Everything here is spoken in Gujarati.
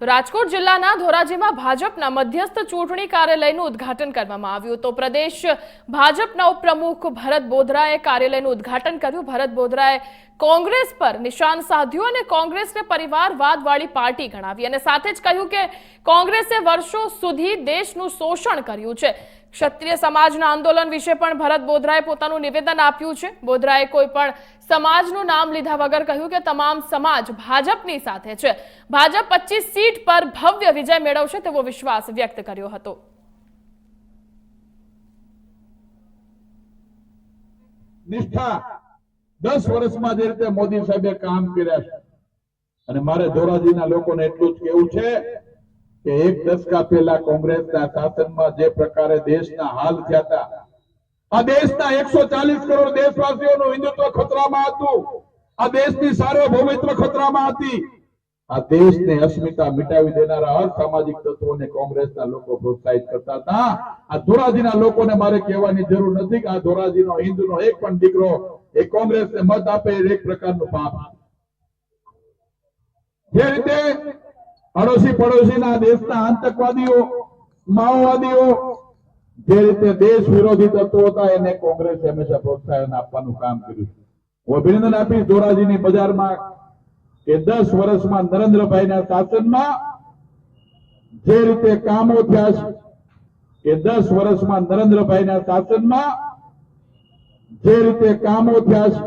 તો રાજકોટ જિલ્લાના ધોરાજીમાં ભાજપના મધ્યસ્થ ચૂંટણી કાર્યાલયનું ઉદ્ઘાટન કરવામાં આવ્યું તો પ્રદેશ ભાજપના ઉપપ્રમુખ ભરત બોધરાએ કાર્યાલયનું ઉદ્ઘાટન કર્યું. ભરત બોધરાએ કોંગ્રેસ પર નિશાન સાધ્યું અને કોંગ્રેસને પરિવારવાદવાળી પાર્ટી ગણાવી અને સાથે જ કહ્યું કે કોંગ્રેસે વર્ષો સુધી દેશનું શોષણ કર્યું છે. ક્ષત્રિય સમાજના આંદોલન વિશે પણ ભરત બોધરાએ પોતાનું નિવેદન આપ્યું છે. બોધરાએ કોઈ પણ સમાજનું નામ લીધા વગર કહ્યું કે તમામ સમાજ ભાજપની સાથે છે. ભાજપ પચીસ સીટ પર ભવ્ય વિજય મેળવશે તેવો વિશ્વાસ વ્યક્ત કર્યો હતો. નિષ્ઠા દસ વર્ષમાં જે રીતે મોદી સાહેબે કામ કર્યા છે. અને મારે ધોરાજીના લોકોને એટલું જ કેવું છે કે એક દશકા પહેલા કોંગ્રેસના શાસનમાં જે પ્રકારે દેશના હાલ થયા હતા, આ દેશના એકસો ચાલીસ કરોડ દેશવાસીઓનું હિન્દુત્વ ખતરામાં હતું. આ દેશની સાર્વભૌમિત્વ ખતરામાં હતી. આ દેશને અસ્મિતા મિટાવી દેનારા અસામાજિક તત્વોને કોંગ્રેસના લોકો પ્રોત્સાહિત કરતા હતા. આ ધોરાજીના લોકોને મારે કહેવાની જરૂર નથી કે આ ધોરાજીનો હિન્દુનો એક પણ દીકરો એ કોંગ્રેસને મત આપે એક પ્રકારનું પાપ. જે રીતે અડોશી પડોશીના દેશના આતંકવાદીઓ, માઓવાદીઓ જે રીતે દેશ વિરોધી તત્વો હતા, એને કોંગ્રેસે હંમેશા પ્રોત્સાહન આપવાનું કામ કર્યું હું અભિનંદન આપીશ ધોરાજીની બજારમાં કે દસ વર્ષમાં નરેન્દ્રભાઈના શાસનમાં જે રીતે કામો થયા છે, કે દસ વર્ષમાં નરેન્દ્રભાઈના શાસનમાં જે રીતે કામો થયા છે